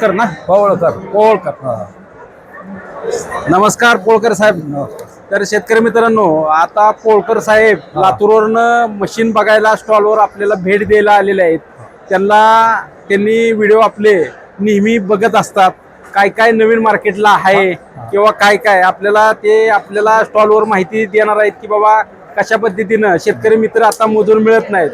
कर ना पवळकर पोळकर नमस्कार पोळकर साहेब. तर शेतकरी मित्रांनो आता पोळकर साहेब लातूरवरनं मशीन बघायला स्टॉलवर आपल्याला भेट द्यायला आलेले आहेत. त्यांना त्यांनी व्हिडिओ आपले नेहमी बघत असतात. काय काय नवीन मार्केटला आहे किंवा काय काय? आपल्याला ते आपल्याला स्टॉलवर माहिती देणार आहेत की बाबा कशा पद्धतीनं शेतकरी मित्र आता मजूर मिळत नाहीत?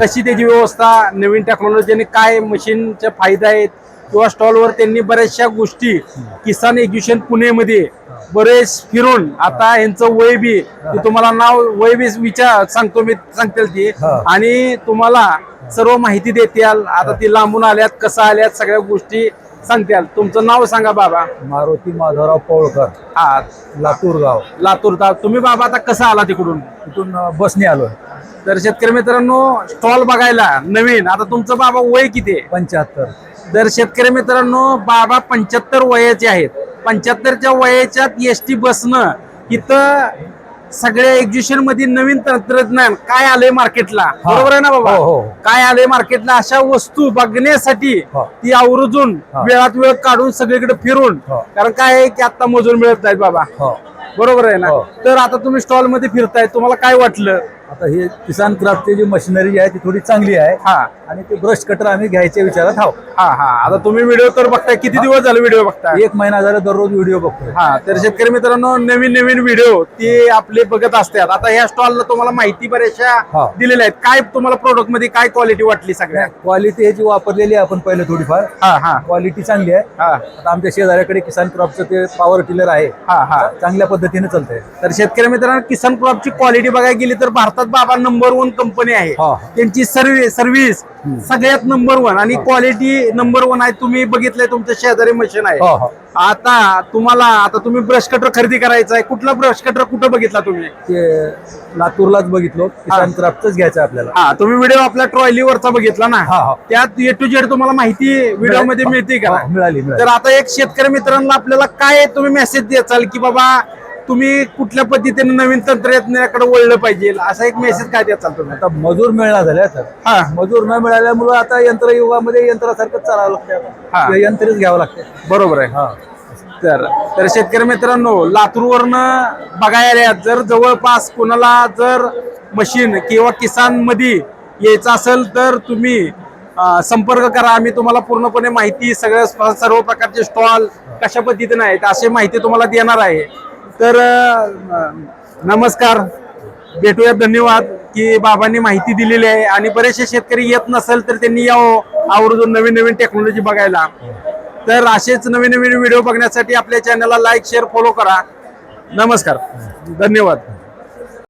कशी त्याची व्यवस्था नवीन टेक्नॉलॉजीने काय मशीनचे फायदे आहेत? किंवा स्टॉलवर त्यांनी बऱ्याचशा गोष्टी किसान एज्युकेशन पुणेमध्ये बरेच फिरून आता यांचं वय बी तुम्हाला नाव वय बी विचार सांगतो मी सांगतील ती. आणि तुम्हाला सर्व माहिती देतील आता ती लांबून आल्यात कसं आल्यात सगळ्या गोष्टी सांगतील तुमचं नाव सांगा बाबा. मारुती माधवराव पवळकर हा. लातूर गाव. लातूर ता- तुम्ही बाबा आता कसं आला तिकडून? तिथून बसने आलोय. तर शेतकरी मित्रांनो स्टॉल बघायला नवीन. आता तुमचं बाबा वय किती आहे? पंच्याहत्तर. तर शेतकरी मित्रांनो बाबा पंच्याहत्तर वयाचे आहेत. पंच्याहत्तरच्या वयाच्यात एस टी बसनं इथं सगळ्या एक्झिबिशनमध्ये नवीन तंत्रज्ञान काय आलंय मार्केटला बरोबर आहे ना बाबा? हो, हो. काय आलंय मार्केटला अशा वस्तू बघण्यासाठी. ती आवर्जून. वेळात वेळ काढून सगळीकडे फिरून. कारण काय आहे की आता मजूर मिळत नाहीत बाबा. बरोबर आहे ना? हो. तर आता तुम्ही स्टॉलमध्ये फिरताय तुम्हाला काय वाटलं? आता ही किसान क्राफ्टची जी मशिनरी जी आहे ती थोडी चांगली आहे. हा. आणि ते ब्रश कटर आम्ही घ्यायच्या विचारात आहोत. हा हा. आता तुम्ही व्हिडिओ तर बघताय. किती दिवस झाले व्हिडिओ बघताय? एक महिना झाला दररोज व्हिडिओ बघतोय. हा तर शेतकरी मित्रांनो नवीन नवीन व्हिडिओ ते आपले बघत असतात. आता ह्या स्टॉलला तुम्हाला माहिती बऱ्याचशा हा. दिलेल्या आहेत. काय तुम्हाला प्रोडक्टमध्ये काय क्वालिटी वाटली सगळ्या क्वालिटी ह्याची वापरलेली आहे आपण पहिले थोडीफार. हा हा. क्वालिटी चांगली आहे. हा. आता आमच्या शेजाऱ्याकडे किसान क्रॉपचं ते पॉवर टिलर आहे. हा हा. चांगल्या पद्धतीने चालतंय. तर शेतकरी मित्रांनो किसान क्रॉपची क्वालिटी बघायला गेली तर भारतात बाबा नंबर वन कंपनी आहे. त्यांची सर्व्हिस सर्व्हिस सगळ्यात नंबर वन आणि क्वालिटी नंबर वन आहे. तुम्ही बघितलंय तुमच्या शेजारी मशीन आहे. आता तुम्हाला आता तुम्ही ब्रश कटर खरेदी करायचा आहे. कुठला ब्रश कटर कुठं बघितला तुम्ही? लातूरलाच बघितलो. किसान क्राफ्टच घ्यायचं आपल्याला. हा तुम्ही व्हिडिओ आपल्या ट्रॉलीवरचा बघितला ना. त्यात ए टू जेड तुम्हाला माहिती व्हिडिओमध्ये मिळते का? मिळाली, मिळाली. तर आता एक शेतकरी मित्रांना आपल्याला काय तुम्ही मेसेज द्याचाल की बाबा तुम्ही कुठल्या पद्धतीने नवीन तंत्रज्ञानाकडे वळलं पाहिजे? असा एक मेसेज काय द्याचाल तुम्ही? आता मजूर मिळणार झाले तर. हा. मजूर न मिळाल्यामुळे आता यंत्रयुगामध्ये यंत्रासारखं चालावं लागते हा. यंत्रच घ्यावं लागते बरोबर आहे. हा. तर तर शेतकरी मित्रांनो लातूरवरनं बघायला. जर जवळपास कोणाला जर मशीन किंवा किसानमध्ये यायचं असेल तर तुम्ही अं, संपर्क करा. आम्ही तुम्हाला पूर्णपणे माहिती सगळ्या सर्व प्रकारचे स्टॉल कशा पद्धतीने आहेत अशी माहिती तुम्हाला देणार आहे. तर नमस्कार. भेटूया. धन्यवाद की बाबांनी माहिती दिलेली आहे. आणि बरेचसे शेतकरी येत नसेल तर त्यांनी यावं आवर्जून नवीन नवीन टेक्नॉलॉजी बघायला. तर असेच नवीन नवीन व्हिडिओ बघण्यासाठी आपल्या चॅनलला लाईक शेअर फॉलो करा. नमस्कार. धन्यवाद.